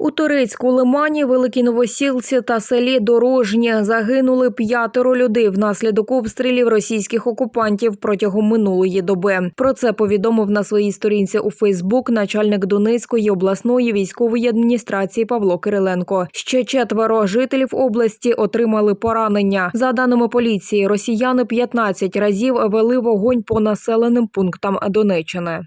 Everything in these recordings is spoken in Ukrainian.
У Турецьку лимані, Великій Новосілці та селі Дорожнє загинули п'ятеро людей внаслідок обстрілів російських окупантів протягом минулої доби. Про це повідомив на своїй сторінці у Фейсбук начальник Донецької обласної військової адміністрації Павло Кириленко. Ще четверо жителів області отримали поранення. За даними поліції, росіяни 15 разів вели вогонь по населеним пунктам Донеччини.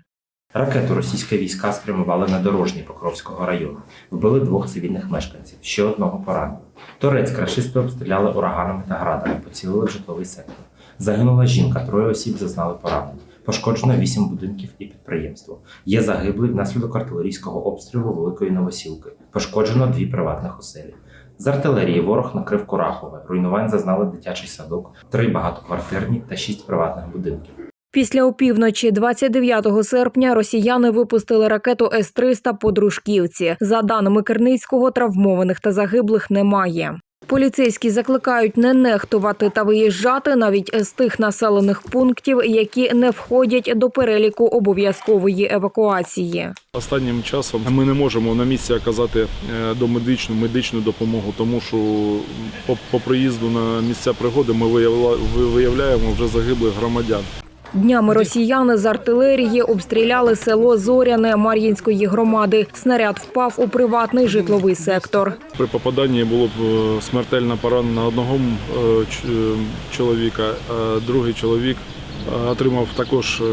Ракету російські війська спрямували на дорожній Покровського району. Вбили двох цивільних мешканців, ще одного поранили. Торець рашисти обстріляли ураганами та градами, поцілили в житловий сектор. Загинула жінка, троє осіб зазнали поранень. Пошкоджено вісім будинків і підприємство. Є загиблий внаслідок артилерійського обстрілу Великої Новосілки. Пошкоджено дві приватних оселі. З артилерії ворог накрив Курахове. Руйнувань зазнали дитячий садок, три багатоквартирні та шість приватних будинків. Після опівночі 29 серпня росіяни випустили ракету С-300 по Дружківці. За даними Керницького, травмованих та загиблих немає. Поліцейські закликають не нехтувати та виїжджати навіть з тих населених пунктів, які не входять до переліку обов'язкової евакуації. Останнім часом ми не можемо на місці оказати е, домедичну медичну допомогу, тому що по, по приїзду на місця пригоди ми виявляємо вже загиблих громадян. Днями росіяни з артилерії обстріляли село Зоряне Мар'їнської громади. Снаряд впав у приватний житловий сектор. При попаданні було б е, смертельно поранено одного е, е, чоловіка, а другий чоловік отримав також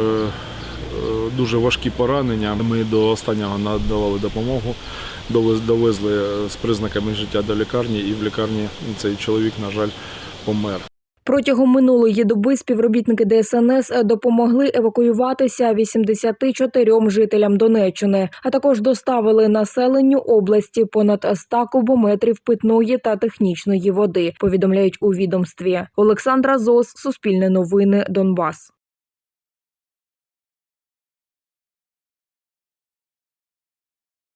дуже важкі поранення. Ми до останнього надавали допомогу, довезли з признаками життя до лікарні, і в лікарні цей чоловік, на жаль, помер. Протягом минулої доби співробітники ДСНС допомогли евакуюватися 84 жителям Донеччини, а також доставили населенню області понад 100 кубометрів питної та технічної води. Повідомляють у відомстві. Олександра Зос, Суспільне новини, Донбас.